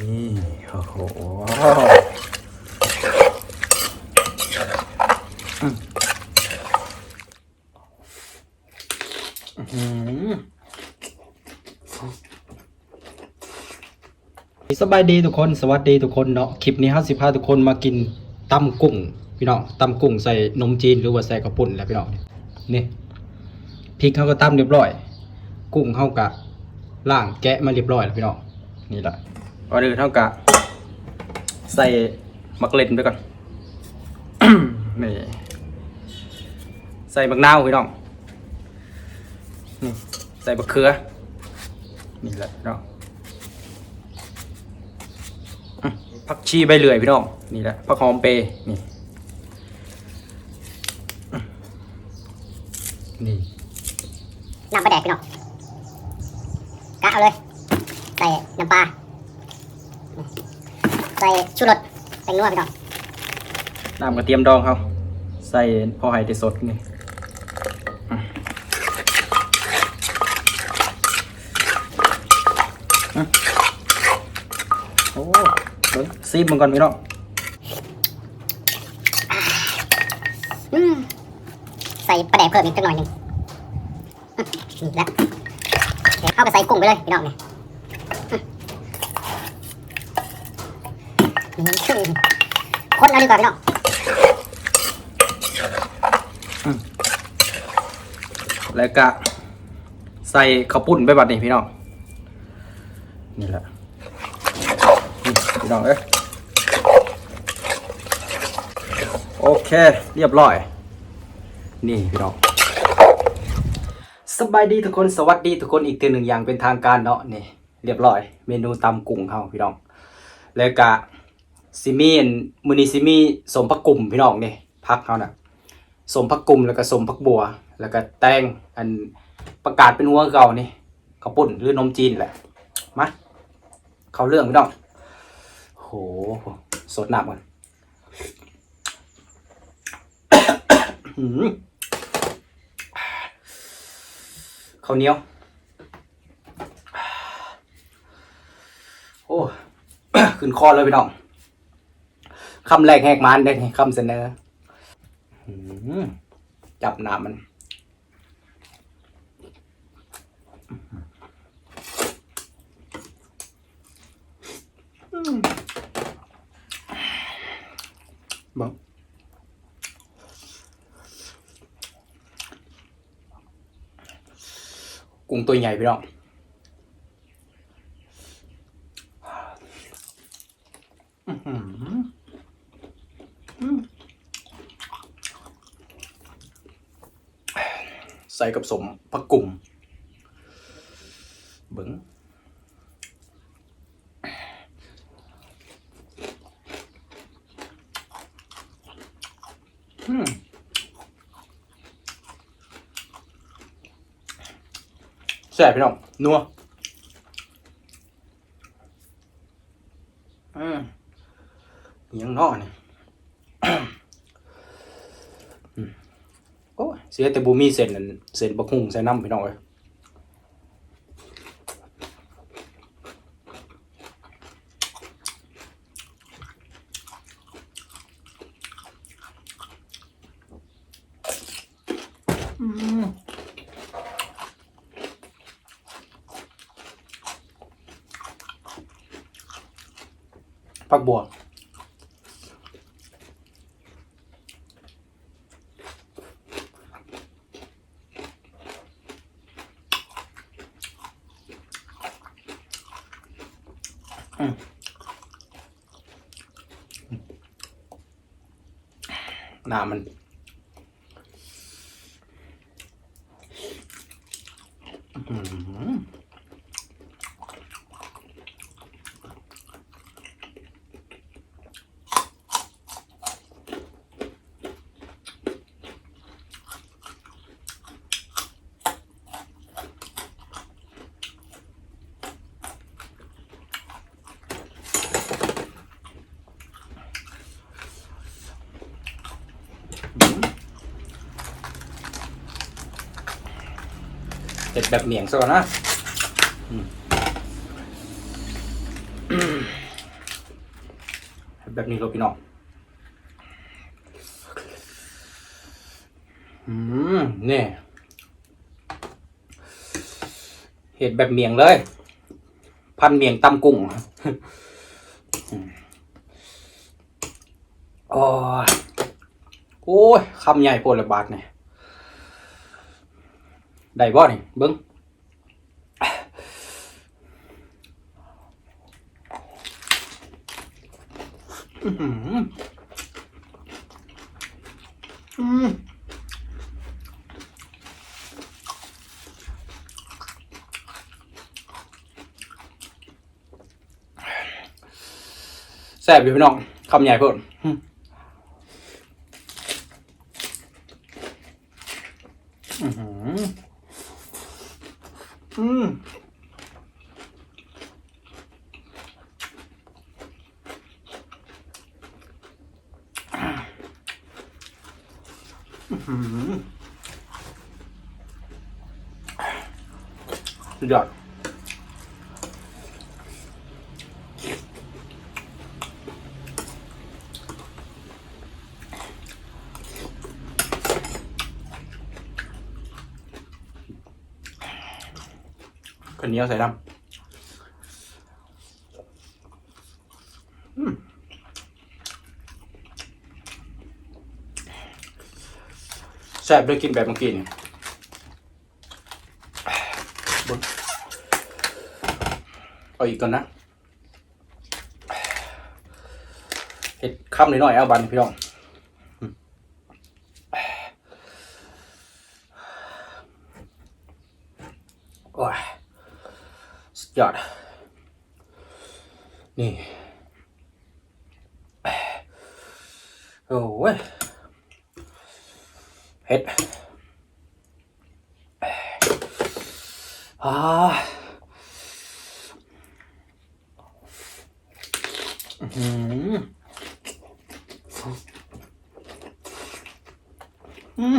นี่ โอ้โหสบายดีทุกคน สวัสดีทุกคนเนาะ คลิปนี้ห้าสิบห้าทุกคนมากินตำกุ้ง พี่น้องตำกุ้งใส่นมจีนหรือว่าใส่กระปุ่นแล้วพี่น้องนี่พริกเขาก็ตำเรียบร้อย กุ้งเขากะล่างแกะมาเรียบร้อยแล้วพี่น้องนี่แหละ ก่อนอื่นเท่ากับใส่มักเล่นไปก่อน นี่ ใส่บักนาวพี่น้อง นี่ ใส่บักเขือ นี่แหละพี่น้องผักชีใบเหลื่อยพี่น้อง นี่แหละผักหอมเปย์นี่ นี่น้ำปลาแดกพี่น้องกะเอาเลย ใส่น้ำปลา ใส่ชูรสแตงนัวพี่น้องน้ำกระเทียมดองเขาใส่พอไห้ได้สดนี่อืมอืมโอ้เบิ่งซีบมันก่อนพี่น้องอืมใส่ปลาแดกเพิ่มอีกสักหน่อยหนึ่งอืมนี่แล้วเดี๋ยวเข้าไปใส่กุ้งไปเลยพี่น้องเนี่ยอืม คนเอาดีกว่าพี่น้องแล้วก็ใส่ข้าวปุ้นไปบัดนี้พี่น้อง นี่แหละพี่น้องเอ้ยโอเค เรียบร้อย นี่พี่น้องสบายดีทุกคนสวัสดีทุกคนอีกทีหนึ่งอย่างเป็นทางการเนาะนี่เรียบร้อย เมนูตำกุ้งเขาพี่น้อง แล้วก็ ซิมีอันมือนี้ซิมีสมพักกลุ่มพี่น้องนี่พักเขาน่ะสมพักกลุ่มแล้วก็สมพักบัว แล้วก็แตงอันประกาศเป็นหัวเก่านี่ข้าวปุ้นหรือนมจีนแหละมาเขาเรื่องพี่น้องโหสดหนักมันหืมข้าวเหนียว โอ้ ขึ้นคอเลยพี่น้อง คำแรกแหกมันได้นี่คำเสนออืมจับหนามันอืมบังกุ้งตัวใหญ่พี่น้องอื้อหืออืม ใส่ กับสมผักกุ่มเบิ้งอืมแซ่บพี่น้องนัวอืมยังนอเนี่ยเสียแต่บูมีเส้นนั่นเส้นบะคุงใส่น้ำพี่น้องเอ้ยอืมผักบัว น้ามัน แบบเหนียงซะก่อนนะแบบนี้เลยพี่น้องอืมนี่เห็ดแบบเมียงเลย พันเมียงตำกุ้งอืมโอ้ยโอ้ยคำใหญ่โพดละบาทเนี่ย ได้บ่นี่เบิ้งอื้อหืออืมแซ่บอยู่พี่น้องคำใหญ่เพิ่นอืมอื้อหืออืมอื้อหือ สุดยอดข้าวเหนียวใส่ดำ แซ่บด้วยกินแบบเมื่อกี้นี่บนเอาอีกก่อนนะเห็ดคำหน่อยๆเอาบันพี่น้องอืมโอ้ยสุดยอด นี่ โอ้ย เผ็ดอ่าอื้อหืออืม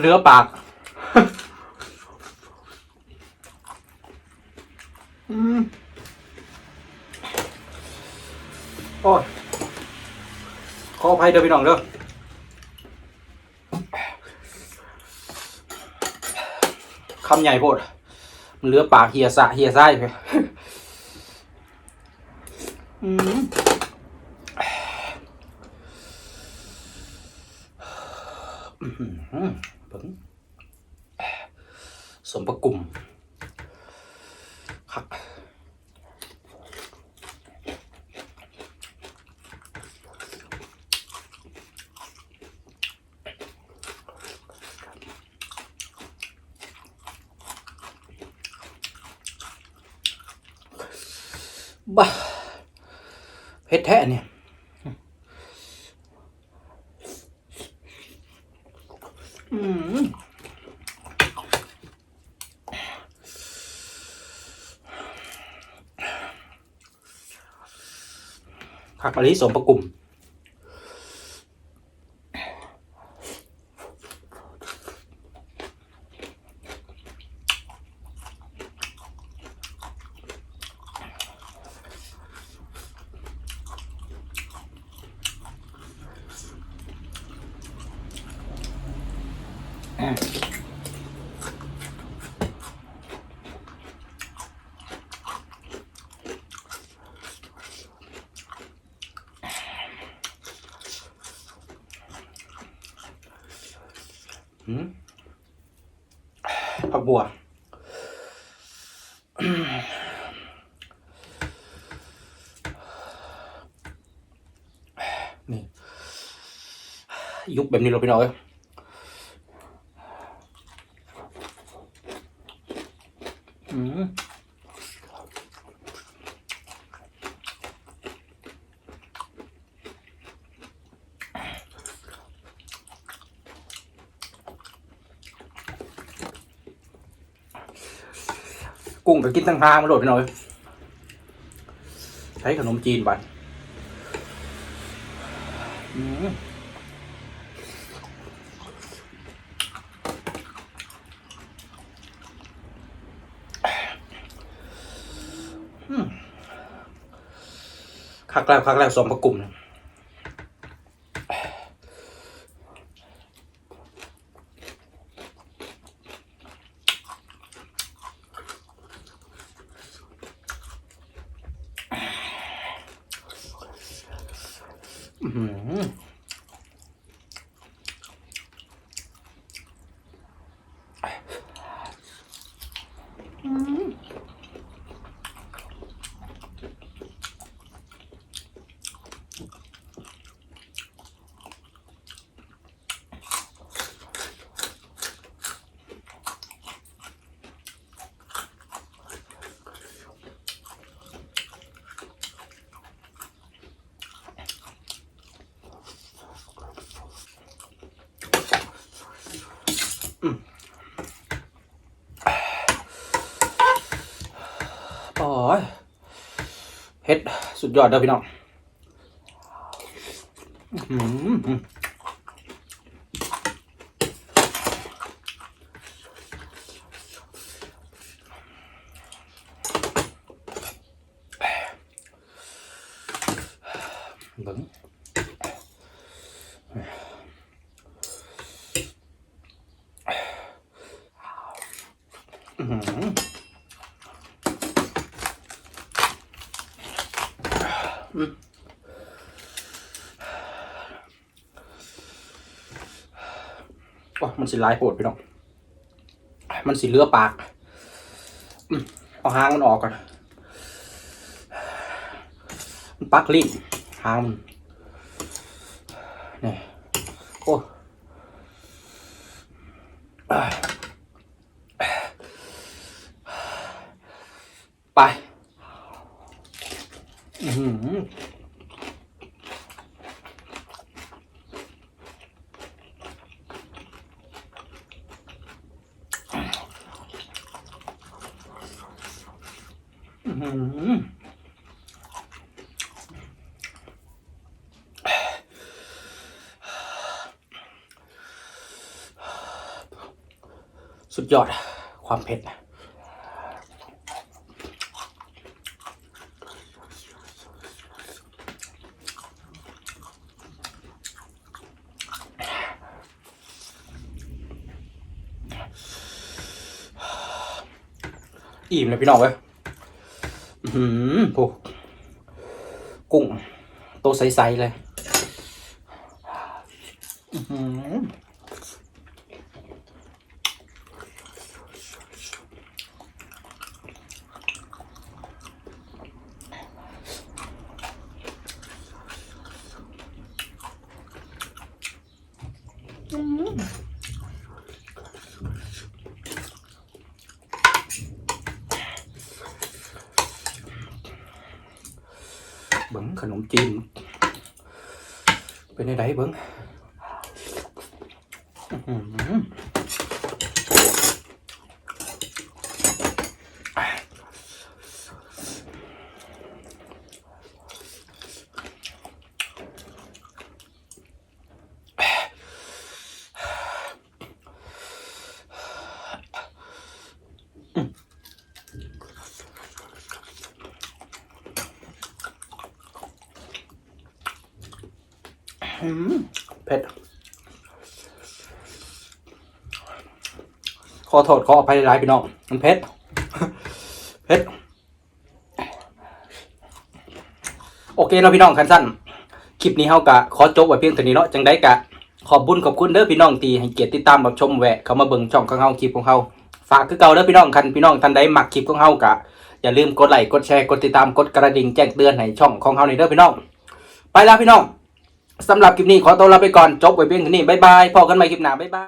เหลือปาก อืมโอ้ยขออภัยเด้อพี่น้องเด้อคำใหญ่โพดมันเหลือปากเฮียสะเฮียไส้ไปอืมอื้อหือเบิ่งสมประกุ่มครับ บ้า เผ็ดแท้เนี่ยอืมผักมะลิสมประกุ่ม ผักบัวนี่ ยุบแบบนี้เราไปหน่อย อืมกุ้งก็กินตั้งหางมาโดดไปหน่อย ใช้ขนมจีนไปอืม คักแล้วคักแล้วสมประกุ่มนะอื้อหือโอ้ย ผ็ดสุดยอดเด้อพี่น้องอื้อหือเบิ่งอื้อหือ ว้ามันสิลายโหดไปน้องมันสิเลือปากเอาหางมันออกก่อนมันปักลิ้นหางมันนี่โอ้าไป อือหือ อื้อหือ สุดยอดความเผ็ดอิ่มเลยพี่น้องเว้ย หืมผูกุ้ง โตวใส ๆ เลยอื้อหือเบิ้งขนมจีน เป็นไงไดเบิ้งอื้อหืออื้อเผ็ด ขอโทษขออภัยหลายๆพี่น้องมันเผ็ดเผ็ดโอเคเนาะพี่น้องคันสั้นคลิปนี้เฮากะขอจบไว้เพียงเท่านี้เนาะจังได้กะขอบบุญขอบคุณเด้อพี่น้องที่ให้เกียรติติดตามรับชมแวะเข้ามาเบิ่งช่องของเฮาคลิปของเฮาฝากคือเก่าเด้อพี่น้องคันพี่น้องท่านใดมักคลิปของเฮากะอย่าลืมกดไลค์กดแชร์กดติดตามกดกระดิ่งแจ้งเตือนให้ช่องของเฮานี่เด้อพี่น้อง ไปแล้วพี่น้องสำหรับคลิปนี้ขอตัวลาไปก่อนจบไว้เพียงเท่านี้บ๊ายบายพอกันใหม่คลิปหน้าบ๊ายบาย